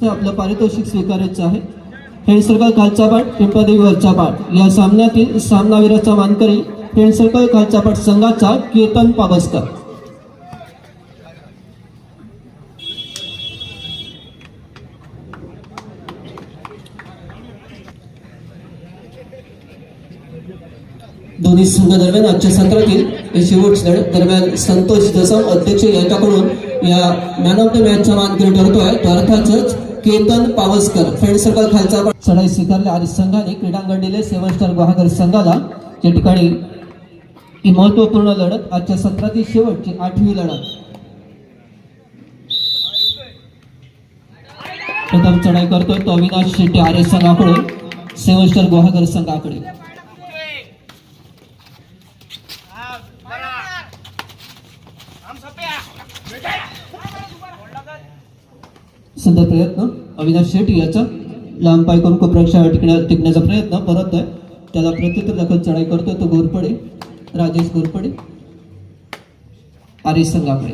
आपलं पारितोषिक स्वीकारायचं आहे. फ्रेंड सर्कल खालचा पाठ पिंपळदेवी वरचा पाठ. या सामन्यातील सामनावीराचा मानकरी फ्रेंड सर्कल खालचा पाठ संघाचा केतन पाबस्कर दोन्ही संघ दरम्यान आजच्या सत्रातील शेवट दरम्यान संतोष दसम अध्यक्ष यांच्याकडून या मॅन ऑफ द मॅचचा मानकरी ठरतो आहे तो अर्थातच केतन पावसकर. फ्रेंड सर्कल खालचा चढाई स्वीकारल्या आणि संघाने क्रीडांगण दिले सेवन स्टार गुहागर संघाला या ठिकाणी ही महत्त्वपूर्ण लढत. आजच्या सत्रातील शेवटची आठवी लढत. प्रथम चढाई करतोय तो अविनाश शेट्टी आर्य संघाकडून सेवन स्टार गुहागर संघाकडे. सुंदर प्रयत्न. अविनाश शेट्टी याचा लांब पाय करून कोपरक्षा टिकण्या टिकण्याचा प्रयत्न परत आहे. त्याला प्रत्युत्तर दाखल चढाई करतोय तो घोरपडे राजेश घोरपडे आर्य संघाकडे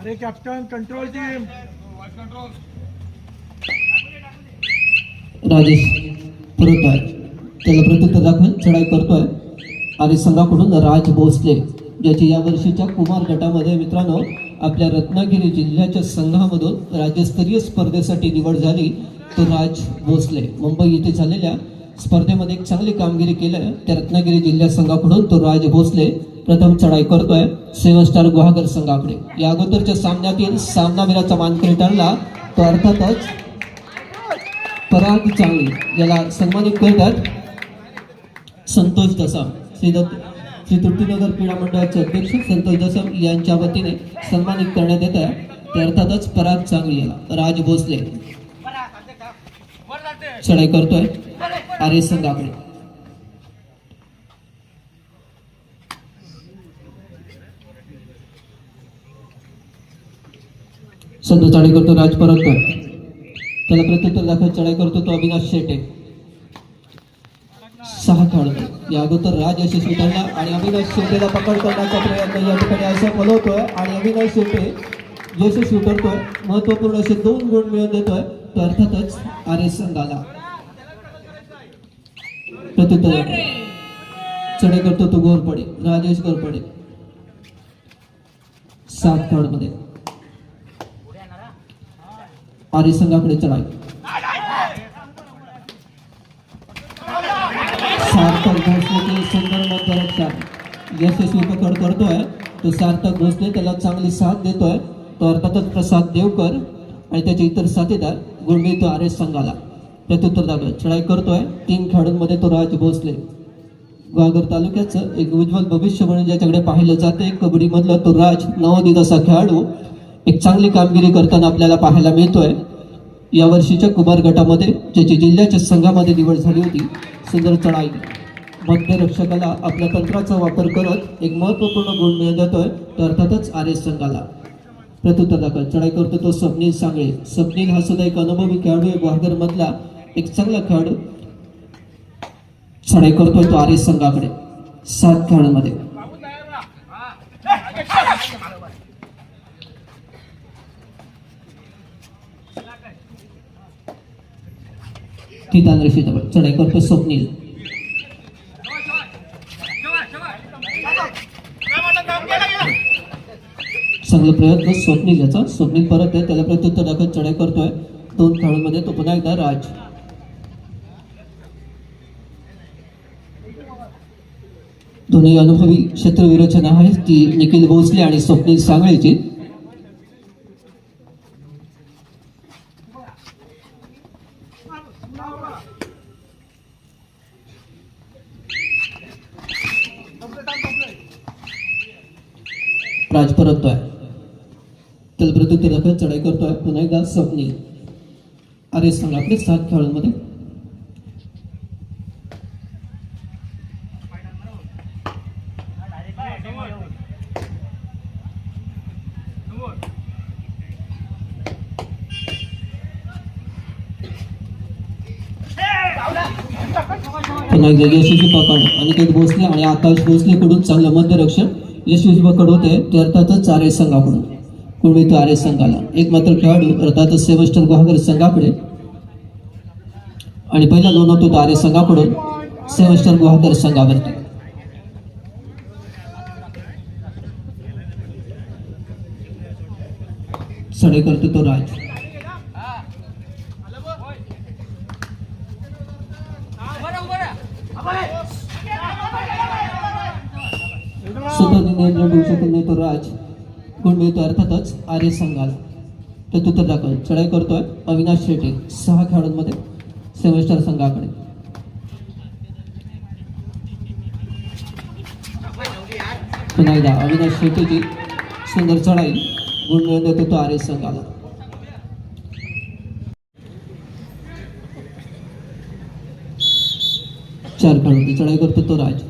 अरे कॅप्टन कंट्रोल टीम राजेश परत आहे. त्याला प्रत्युत्तर दाखवून चढाई करतोय. आणि संघाकडून राज भोसले ज्याची या वर्षीच्या कुमार गटामध्ये मित्रांनो आपल्या रत्नागिरी जिल्ह्याच्या संघामधून राज्यस्तरीय स्पर्धेसाठी निवड झाली तो राज भोसले. मुंबई येथे झालेल्या स्पर्धेमध्ये एक चांगली कामगिरी केल्या त्या रत्नागिरी जिल्हा संघाकडून तो राज भोसले प्रथम चढाई करतोय सेवन स्टार गुहागर संघाकडे. या अगोदरच्या सामन्यातील सामनावीराचा मानकरी ठरला तो अर्थातच पराग चांगली याला सन्मानित करतात संतोष दसम. श्री श्री तृप्तीनगर क्रीडा मंडळाचे अध्यक्ष संतोष दसम यांच्या वतीने सन्मानित करण्यात येत आहे. ते अर्थातच पराग चांगली याला राज भोसले. चढाई करतोय. आर्य संघाकडे. संतोष चढाई करतो राज परततोय त्याला प्रत्युत्तर दाखल चढाई करतो तो अविनाश शेटे. सहा खेळाडू या अगोदर राज यशस्वी ठरला आणि अविनाश शेटेला पकड करण्याचा प्रयत्न या ठिकाणी असं बोलवतोय आणि अविनाश शेटे यशस्वी ठरतोय. महत्त्वपूर्ण असे दोन गुण मिळवून देतोय. तो अर्थातच आर्य संघाला. प्रत्युत्तर. चढे करतो तो गोरपडे राजेश गोरपडे. सात खेळाडूमध्ये आर्य संघाकडे चढाई. सार्थक भोसलेची सुंदर मध्यरक्षक. यशस्वी पकड करतोय. तो सार्थक भोसले त्याला चांगली साथ देतोय. तो अर्थातच प्रसाद देवकर आणि त्याचे इतर साथीदार गुण आर आर्य संघाला. प्रत्युत्तर दाखल चढाई करतोय. तीन खेळाडूंमध्ये तो राज भोसले. गुहागर तालुक्याचं एक उज्ज्वल भविष्य म्हणून ज्याच्याकडे पाहिलं जाते कबड्डीमधला तो राज नवोदित असा खेळाडू. एक चांगली कामगिरी करताना आपल्याला पाहायला मिळतोय. या वर्षीच्या कुमार गटामध्ये ज्याची जिल्ह्याच्या संघामध्ये निवड झाली होती सुंदर चढाई. मध्यरक्षकाला आपल्या तंत्राचा वापर करत एक महत्त्वपूर्ण गुण मिळत तर अर्थातच आर एस संघाला. प्रत्युत्तर दाखल. चढाई करतो तो स्वप्नील सांगळे. स्वप्नील हा सुद्धा एक अनुभवी खेळाडू आहे. गुहागर मधला एक चांगला खेळाडू. चढाई करतोय तो आर एस संघाकडे. सात खेळाडूंमध्ये ती तांद्रेशी चढाई करतो स्वप्नील. चांगला प्रयत्न स्वप्नील याचा. स्वप्नील परत आहे त्याला प्रत्युत्तर दाखल चढाई करतोय. दोन खेळाडूंमध्ये तो पुन्हा एकदा राज. दोन्ही अनुभवी क्षेत्रविरचना आहे ती निखिल भोसले आणि स्वप्नील सांगळेची राज परततोय त्याला प्रत्युत्तर दाखल चढाई करतोय पुन्हा एकदा स्वप्नील अरे सांग आपले सात खेळाडूंमध्ये पुन्हा यशस्वी पकड अनिकेत भोसले आणि आकाश भोसलेकडून चांगलं मध्यरक्षक यशस्वी पकड होते. ते अर्थातच आर्य संघाकडून. कुणबी तो आर्य संघाला? एक मात्र खेळाडू अर्थातच सेवस्टर गुहागर संघाकडे. आणि पहिला लोन होतो तो आर्य संघाकडून. सेवस्टर गुहागर संघावरती. सडे करतो तो राज. सुपर नियंत्रण ठेवू शकत नाही तो राज. गुण मिळतो अर्थातच आर्य संघाला. तर तू तर दाखल. चढाई करतोय अविनाश शेटे सहा खेळाडूंमध्ये. सेव्हन संघाकडे. पुन्हा एकदा अविनाश शेटेची सुंदर चढाई. गुण मिळून देतो तो आर्य संघाला. चार खेळाडू चढाई करतो तो राज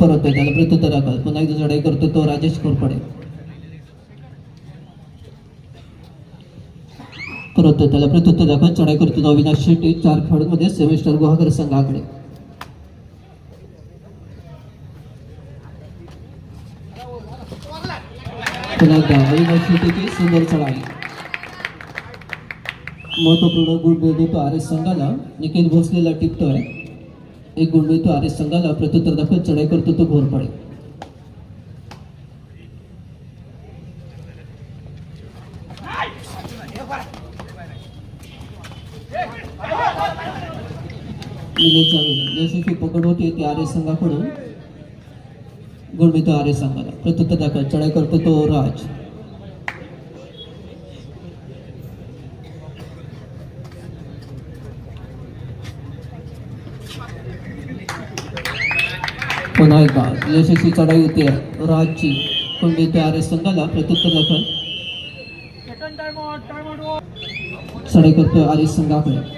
परत आहे त्याला प्रत्युत्तर दाखल पुन्हा एकदा चढाई करतो तो राजेश कोरपडे होतं त्याला प्रत्युत्तर दाखवत चढाई करतो अविनाश शेट्टी चार खेळाडूंमध्ये सेमिस्टर गुहागर संघाकडे. अविनाश शेट्टीची सुंदर चढाई. महत्त्वपूर्ण गुण मिळून देतो आर एस संघाला. निखिल भोसलेला टिपतोय. एक गुण मिळतो आर एस संघाला. प्रत्युत्तर दाखवत चढाई करतो तो घोरपडे निलेश जावे यशस्वी पकड होते ती आर्य संघाकडून. गुण मिळतो आर्य संघाला. प्रत्युत्तर दाखल चढाई करतो तो राज. पुन्हा एकदा यशस्वी चढाई होते. राजची पण मिळते आर्य संघाला प्रत्युत्तर दाखल चढाई करतोय आर्य संघाकडे.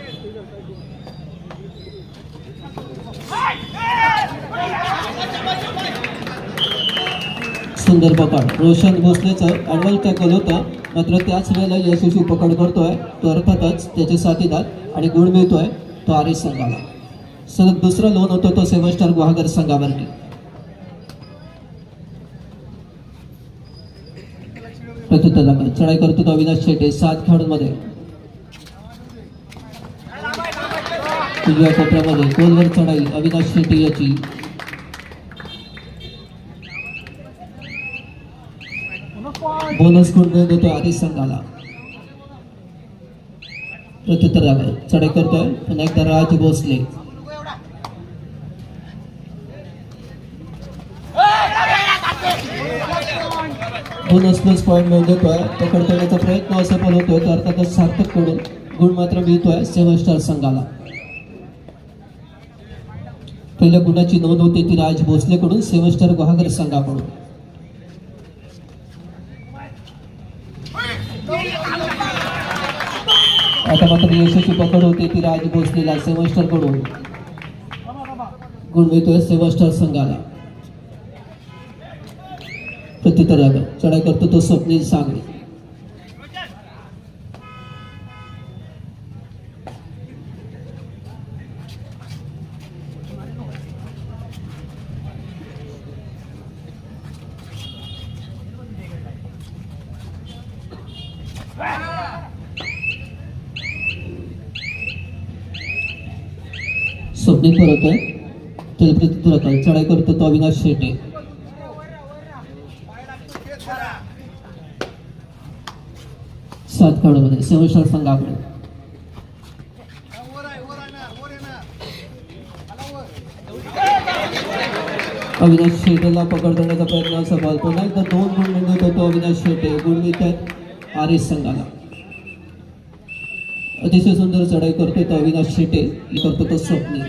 सुंदर पकड. रोशन भोसलेचं ॲडवल टॅकल होतं. मात्र त्याच वेळेला यशस्वी पकड करतोय. तो अर्थातच त्याचे साथीदार आणि गुण मिळतोय तो आर्य संघाला. सलग दुसरा लोन होतो तो सेवन स्टार गुहागर संघावरती. प्रत्युत्तर चढाई करतो तो अविनाश शेटे सात खेळाडूंमध्ये उजव्या कोपऱ्यामध्ये. गोलवर चढाई. अविनाश शेट्टी याची बोनस गुण देतो आधीच संघाला प्रत्युत्तर चढे करतोय. पुन्हा एकदा Raj Bhosale. Bonus plus point मिळून देतोय. पकड करण्याचा प्रयत्न असफल होतोय. तर अर्थातच सार्थककडून गुण मात्र मिळतोय सेव्हन स्टार संघाला. पहिल्या गुणाची नोंद होते ती राज भोसलेकडून सेव्हन स्टार गुहागर संघाकडून. आता मात्र यशस्वी पकड होते ती राज भोसलेला सेवन स्टारकडून. गुण मिळतोय सेवन स्टार संघाला. प्रत्युत्तर चढाई करतो तो स्वप्नील सांगली. स्वप्नील परत आहे. त्याला प्रत्युत्तर दाखल चढाई करतो तो अविनाश शेटे सात खेळाडूमध्ये सेवशाल संघाकडे अविनाश शेटेला पकड करण्याचा प्रयत्न असा सफल पुन्हा एकदा दोन गुण मिळत होतो अविनाश शेटे गुण मिळत आहेत एस संघाला. अतिशय सुंदर चढाई करतोय तो अविनाश शेटे. करतो तो स्वप्न.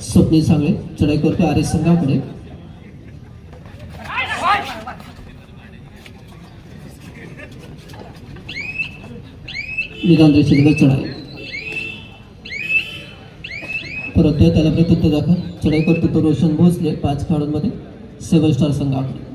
स्वप्न चांगले चढाई करतोय आर्य संघाकडे. निदान चढाई. परत त्याला प्रत्युत्तर दाखल चढाई करतो तो रोशन भोसले पाच खेळाडूंमध्ये सेवन स्टार संघाकडे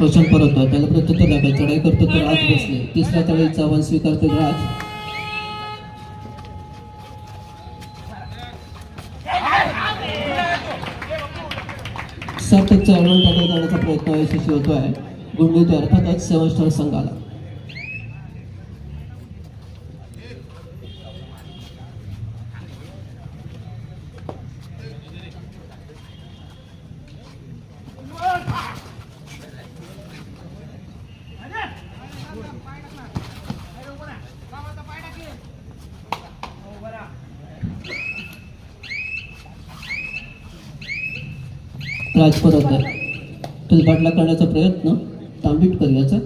रोशन परत त्याला प्रत्युत्तर दाखल चढाई करतो तर आज बसले. तिसऱ्या चढाईचा आव्हान स्वीकारतो आज सार्थकचा आव्हान टाकल करण्याचा प्रयत्न यशस्वी होतो आहे गुण अर्थातच सेवन स्टार संघाला. राज परत आहे तुलपाटला करण्याचा प्रयत्न तांबिटकर याचा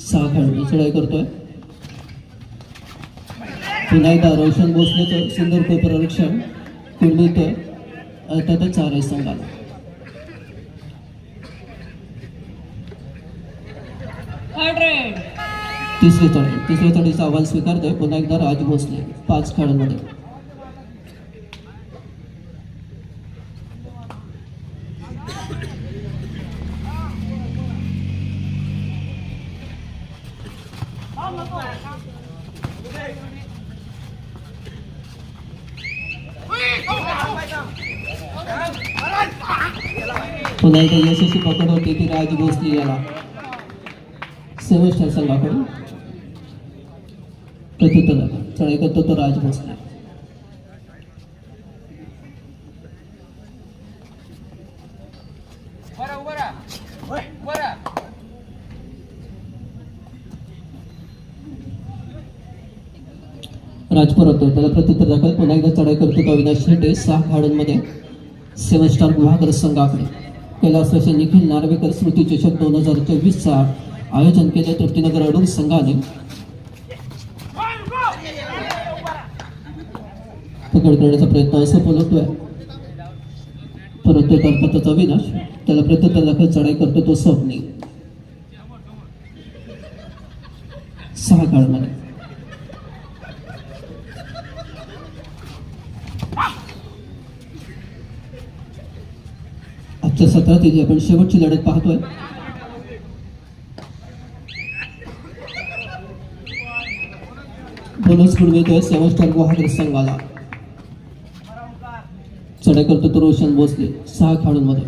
सहा खेळाडू चढाई करतोय. पुन्हा एकदा रोशन भोसलेचं सुंदर कोपरक्षण मिळतोय अर्थातच चार आहे संघाला. तिसरी चढाई तिसऱ्या चढाईचं आव्हान स्वीकारतोय. पुन्हा एकदा राज भोसले पाच खेळाडूंमध्ये होते ती भोसले याला सेवन स्टार संघाकडून प्रत्युत्तर चढाई करतो तो राज भोसले. बरं उभं राहा. उभं राहा. राज परततो त्याला प्रत्युत्तर दाखल. पुन्हा एकदा चढाई करतो तो अविनाश शेटे सहा खेळाडूंमध्ये सेवन स्टार गुहागर संघाकडे कैलासवासी निखिल नार्वेकर स्मृती चषक दोन हजार चोवीसचा आयोजन केले तृप्तीनगर अडून संघाने. पकड करण्याचा प्रयत्न असं बोलतोय परत तो विनाश त्याला प्रत्युत्तर दाखल चढाई करतो तो स्वप्नी सहा काळमध्ये आजच्या सत्रातील आपण शेवटची लढत पाहतोय. बोनस गुण मिळतोय सेवन स्टार गुवाहाटी संघाला चढाई करतो तो रोशन भोसले सहा खेळाडूंमध्ये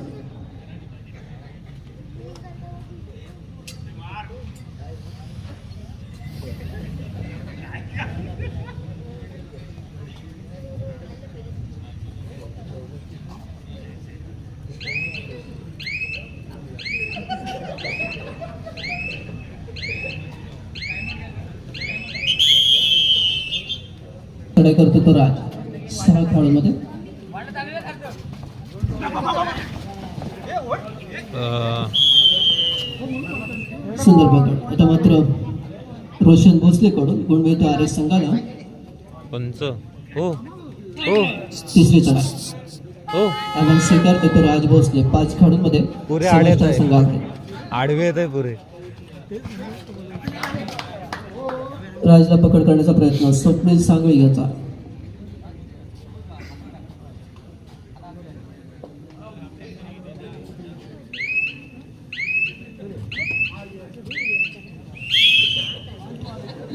चढाई करतो तो राज सहा खेळाडूंमध्ये वाटत आलेलं सारखं अं, सुंदर पकड आता मात्र रोशन भोसलेकडून गुण मिळतो आर एस संघाला पंच. हो. हो. तिसरी चढाई हो. आव्हान स्वीकारतो तो राज भोसले. पाच खेळाडूंमध्ये पुरे सेवन आडेत स्टार आहे. संघाकडे आडवे येत आहे पुरे. राजला पकड करण्याचा प्रयत्न. स्वप्नील सांगवे याचा.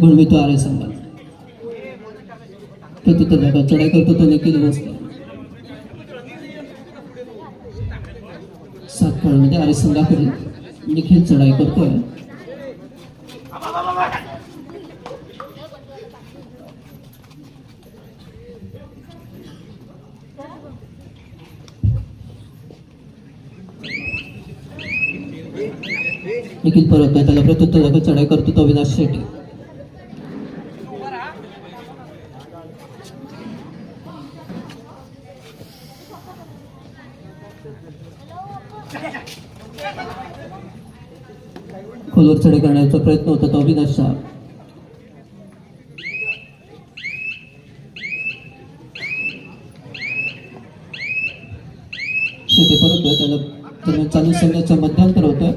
गुण मिळतो आर्य संघाला प्रत्युत्तर दाखल चढाई करतो तो निखिल भोसले सात खेळामध्ये आर्य संघाकडे निखिल चढाई करतोय निखिल परत त्याला प्रत्युत्तर दाखल चढाई करतो तो अविनाश शेट्टी खोलवर चढाई करण्याचा प्रयत्न होता तो अविनाशचा परत त्याला चालू संघाचा मध्यांतर होतं.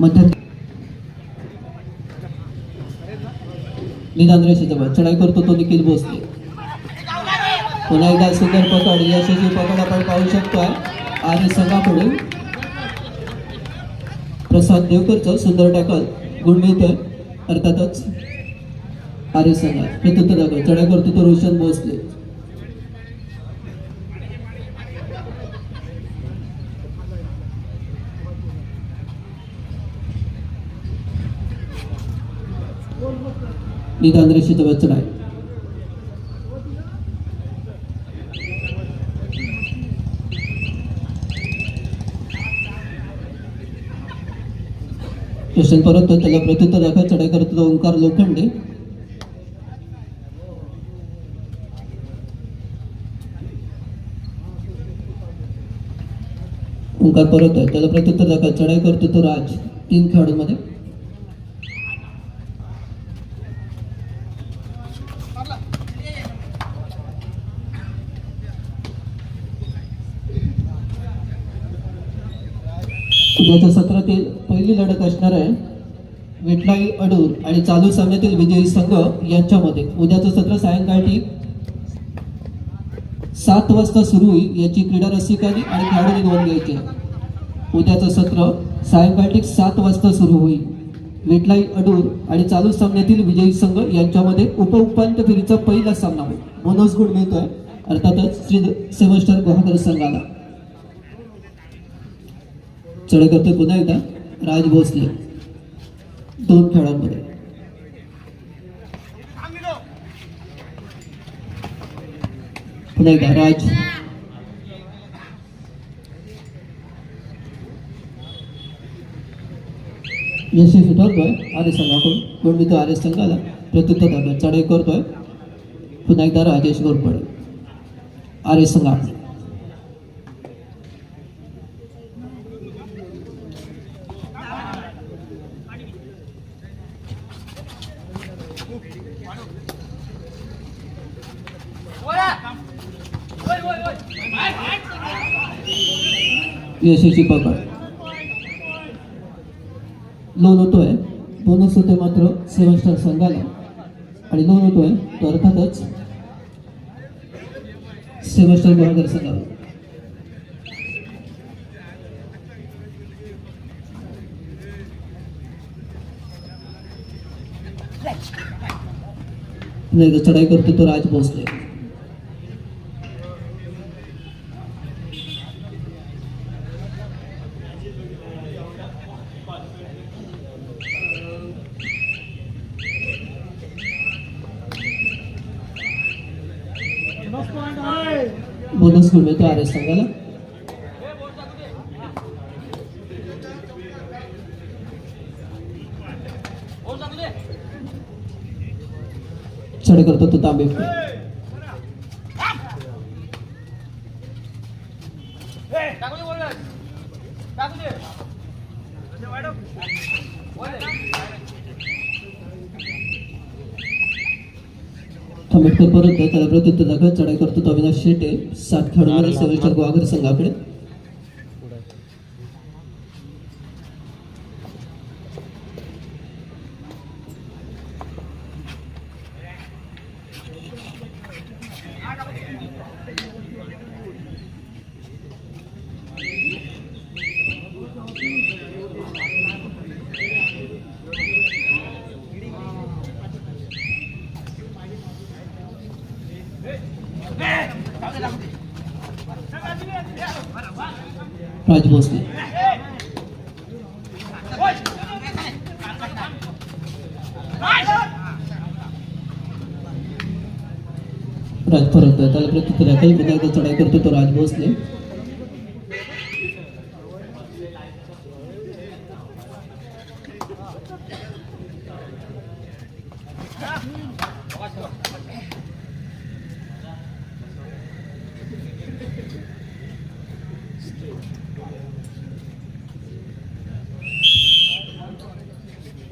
मध्यांतर. निदान रेषेजवळ चढाई करतो तो निखिल भोसले. पुन्हा एकदा सुंदर पकड यशस्वी पकड आपण पाहू शकतोय आणि संघाकडून प्रसाद देवकरचं सुंदर टॅकल गुण अर्थातच आर्य संघा प्रत्युत्तर दाखल चढाई करतो तो रोशन भोसले. निदान वचन आहे. क्वेश्चन परत त्याला प्रत्युत्तर दाखल चढाई करत ओंकार लोखंडे. ओंकार परत त्याला प्रत्युत्तर दाखल चढाई करतो तो राज तीन खेळाडूंमध्ये. उद्याच्या सत्रातील पहिली लढत असणार आहे विठलाई अडूर आणि चालू सामन्यातील विजयी संघ यांच्यामध्ये. उद्याचं सत्र सायंकाळी सात वाजता सुरू होईल याची क्रीडा रसिकांनी आणि खेळाडूंनी नोंद घ्यायची. उद्याचं सत्र सायंकाळी सात वाजता सुरू होईल. विठलाई अडूर आणि चालू सामन्यातील विजयी संघ यांच्यामध्ये उपउपांत्य फेरीचा पहिला सामना होईल. मनोज गुण मिळतोय अर्थातच श्री सेवस्टर गुहागर संघाला. चढ करतोय पुन्हा एकदा राज भोसले. दोन खेळांमध्ये. पुन्हा एकदा राज. यशस्वी ठरतोय आर्य संघाकडून पण मी तो आर्य संघाला प्रत्युत्तर चढाई करतोय. पुन्हा एकदा राजेश गोरपडे. आर्य संघा यशस्वी पकड. लोन होतोय. बोनस होतोय मात्र सेवन स्टार संघाला. आणि लोन होतोय तो अर्थातच सेवन स्टार गुहागर संघाला. चढाई करतो तो राज भोसले बोनस गुण मिळतो आर एस संघाला बोल चढ करतो तो तांबे थांबेकर परत त्याला प्रत्युत्तर दाखल शेटे सात खेळाडूंमध्ये सेवेस्टर गुहागर संघाकडे.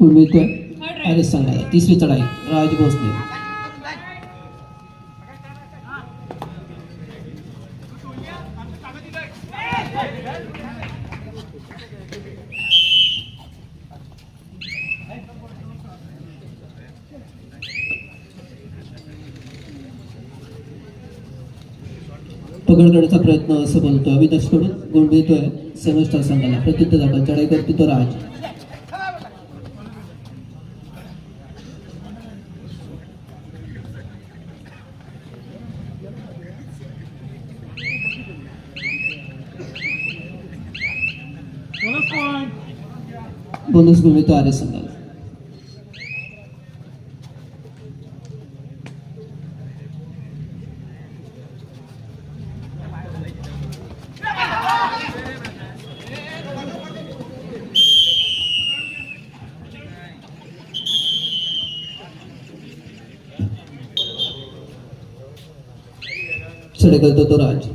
उम्मीद अरे संघ तीसरी चढाई राज भोसले. पकडण्याचा प्रयत्न असं बोलतो अविनाशकडून गुण मिळतोय सेमिस्टर संघाला. प्रत्युत्तर दाखल. चढाई करतो तो राज बोनस गुण मिळतो आर्य संघाला चढाई करतो तो राज.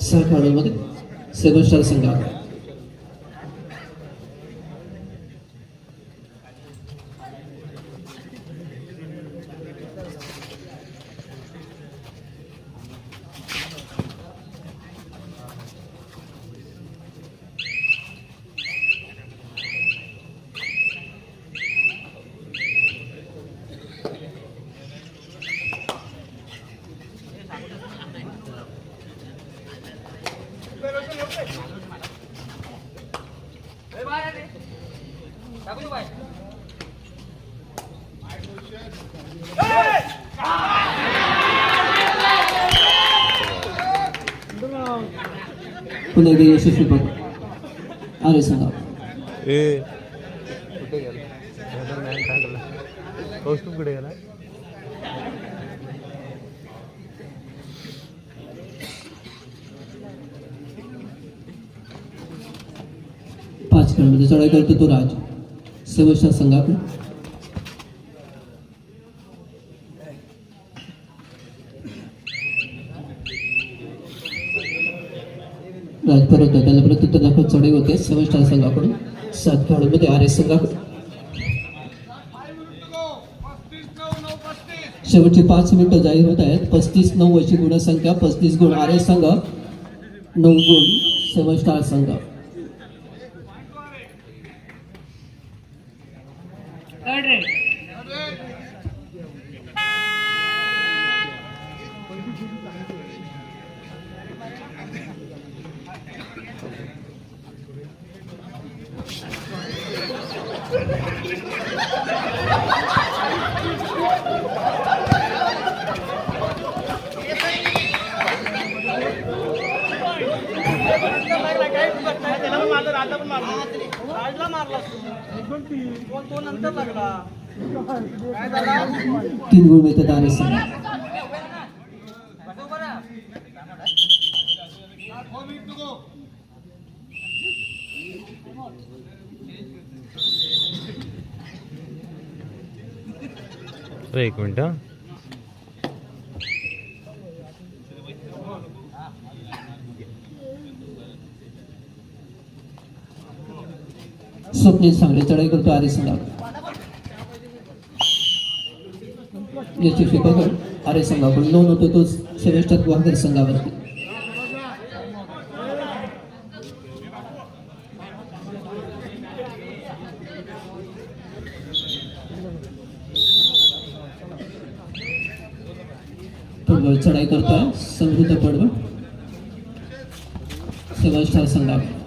सहा खेळाडूंमध्ये सेवन स्टार संघाकडे यशस्वी याचा मॅन टाकला कौस्तुभ कुठे गेला पाच खेळाडूंमध्ये चढाई करतो तो राज. सेवन स्टार राज परत त्याला प्रत्युत्तर दाखवत चढे होते. सेवन स्टार संघाकडून सात खेळाडूंमध्ये एस संघाकडून. शेवटची पाच मिनिटं जाहीर होत आहेत. पस्तीस नऊ अशी गुणसंख्या पस्तीस गुण आर एस संघ नऊ गुण सेवन स्टार संघ. पण मारलं. राजला मारला तो तो नंतर लागला? काय झाला? तीन गुण मिळतात. अरे एक मिनिट. हा. स्वप्नील चढाई करतो आर्य संघावर याची पकड आर्य संघाकडून नोंद होतो तो श्रेष्ठ स्टार संघावरती चढाई करतोय. समृद्ध पडवळ सेवन संघावर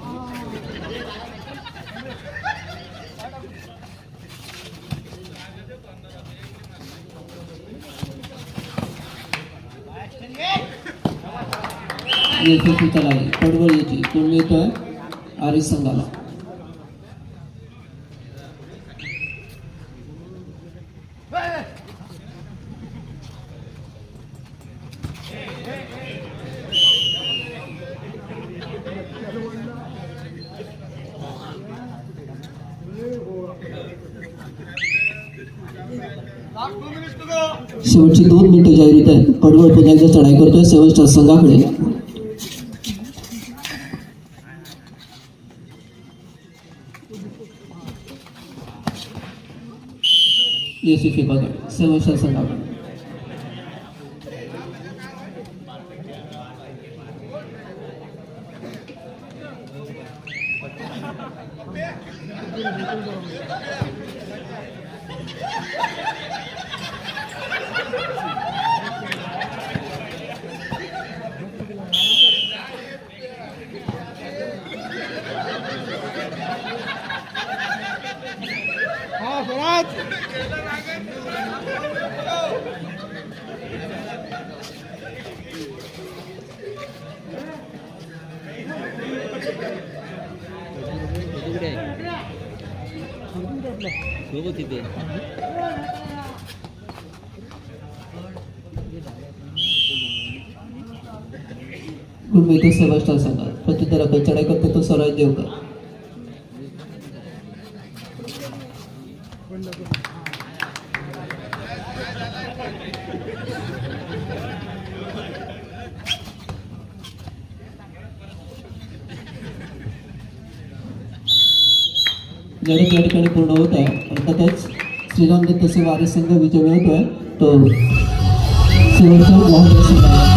यशस्वी तलारी पडवळ येथे कोण येतो आहे आर्य संघाला शेवटची दोन मिनिटं जाहीर होत आहेत. पडवळ पुन्हा चढाई करते सेवन स्टार 谢谢谢谢哥哥谢谢谢谢哥 बघू तिथे. संघाकडे गुणमित्र सांगा. संघात चढाई करतो तो स्वराज देवकर लढत या ठिकाणी पूर्ण होत आहे श्रीराम दत्त से वारे संघ विजय मिळवतोय तो शेवटच्या मोहन संघाला